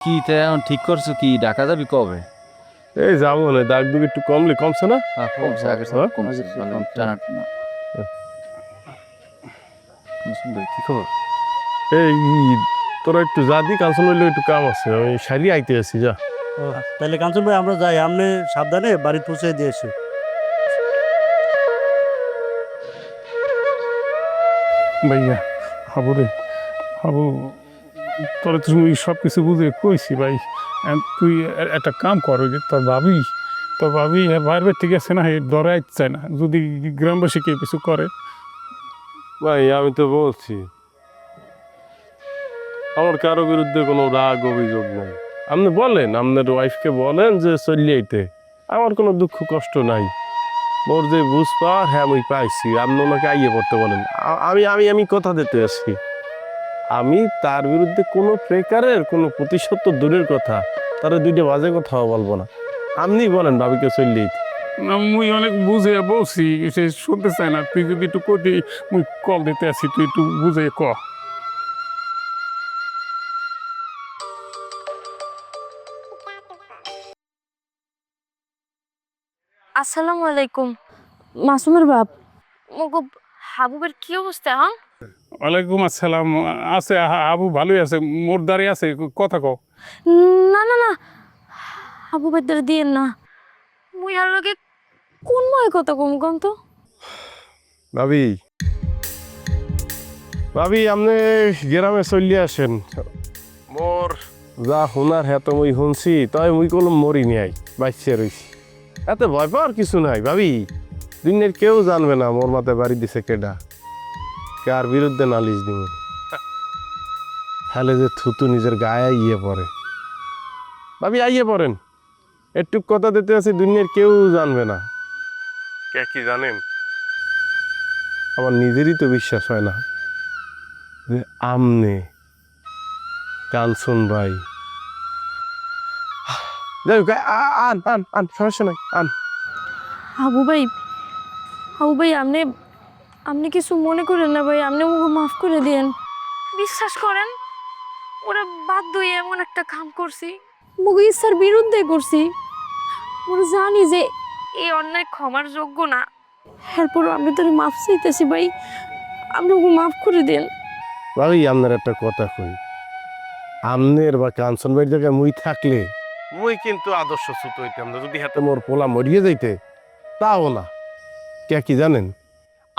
কি তা এখন ঠিক করছ কি? ডাকা যাবি কবে? এই যাব না দাগ দুগ একটু কমলে কমছে না? হ্যাঁ, কমছে আগের হ্যাঁ? কমছে ভালো, জানার না। কি খবর? এই তোরা একটু যা দি কাঞ্চন হইলে একটু কাম আছে আমি সারি আইতে আছি যা। তাহলে কাঞ্চন ভাই আমরা যাই আপনি সাবধানে বাড়ি পৌঁছে দিয়ে এসে। ভাইয়া হাবু রে হাবু। তোর তুমি সব কিছু বুঝে কইছি ভাই। তুই একটা কাম কর যে তোর ভাবি তোর ভাবি বাইরে থেকে আছে না ডরে আইতে চায় না। যদি গ্রামবাসী কেউ কিছু করে। ভাই, আমি তো বলছি, আমার কারও বিরুদ্ধে কোনো রাগ, অভিযোগ নাই। আপনি বলেন, আপনার ওয়াইফকে বলেন যে চলিয়ে আইতে। আমার কোনো দুঃখ, কষ্ট নাই। মোর যে বুঝ পাওয়ার হ্যাঁ আমি পাইছি। আপনি ওনাকে আইয়ে পড়তে বলেন। আমি আমি আমি কথা দিতে আসি আমি তার বিরুদ্ধে কোনো প্রকারের কোনো প্রতিশোধ তো দূরের কথা। তার দুইটা বাজে কথাও বলব না। আপনি বলেন ভাবিকে না, মুই অনেক বুঝে বলছি সে শুনতে চায় না। তুই যদি একটু কতি মুই কল দিতে আসি তুই একটু বুঝে ক। আসসালামু আলাইকুম। মাসুমের বাপ। মগো হাবুবের কি অবস্থা হ্যাঁ? ওয়ালাইকুম আসসালাম। আছে আবু ভালোই আছে মোর দাঁড়িয়ে আছে কথা কও। না না না হাবুবের দ্বারা দিয়েন না। মুই আর লগে কোন ময় কথা কম কম তো? ভাবি। ভাবি আপনি গ্রামে চলিয়ে আসেন। মোর। যা শুনার হ্যাঁ তো মুই শুনছি তাই মুই কোনো মরি নাই বাচ্চা রইছি। এত ভয় পাওয়ার কিছু নাই ভাবি। দুনিয়ার কেউ জানবে না মোর মাথায় বাড়ি দিছে কেডা। কার বিরুদ্ধে নালিশ দিব? তাহলে যে থুতু নিজের গায়ে ইয়ে পড়ে। ভাবি আইয়ে পড়েন। একটু কথা দিতে আছি দুনিয়ার কেউ জানবে না। কে কি জানেন? আমার নিজেরই তো বিশ্বাস হয় না যে আমনে কাঞ্চন ভাই। যাই হোক, আন আন আন সমস্যা নাই আন। হাবু ভাই হাবু ভাই আপনি আপনি কিছু মনে করেন না ভাই আপনি ওকে মাফ করে দেন বিশ্বাস করেন? ওরা বাধ্য হয়ে এমন একটা কাম করছি। মুগু ইচ্ছার বিরুদ্ধে করছি। ওরা জানি যে এই অন্যায় ক্ষমার যোগ্য না। এরপর আমি তোর মাফ চাইতেছি ভাই আপনি ওকে মাফ করে দেন ভাই আপনার একটা কথা কই। আমনের বা কাঞ্চন ভাইয়ের জায়গায় মুই থাকলে মুই কিন্তু আদর্শ সুত হইতাম না। যদি হাতে মোর পোলা মরিয়ে যাইতে তাও না। কে কি জানেন?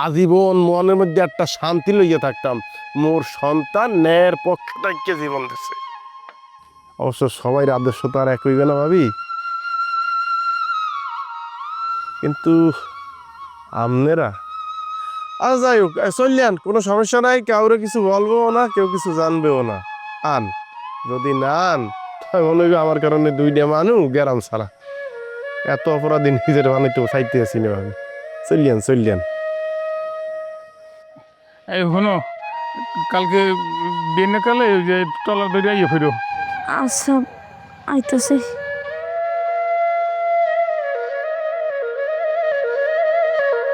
আজীবন মনের মধ্যে একটা শান্তি লইয়া থাকতাম। মোর সন্তান ন্যায়ের পক্ষে থাকিয়ে জীবন দিছে। অবশ্য সবাই আদর্শ তো আর এক হইবে না ভাবি। কিন্তু আমনেরা? আর যাই হোক চললেন কোনো সমস্যা নাই, কাউরে কিছু বলবেও না, কেউ কিছু জানবেও না। আন, যদি না আন, তাই মনে হইবে আমার কারণে দুইটা মানু গেরাম ছাড়া। এত অপরাধী নিজের মানে তো সাইতে আসি না ভাবি। চললেন চললেন এই শোনো কালকে বিয়ে কালে যে টলার ধরে আইয়ে ফিরো আচ্ছা আইতাছে।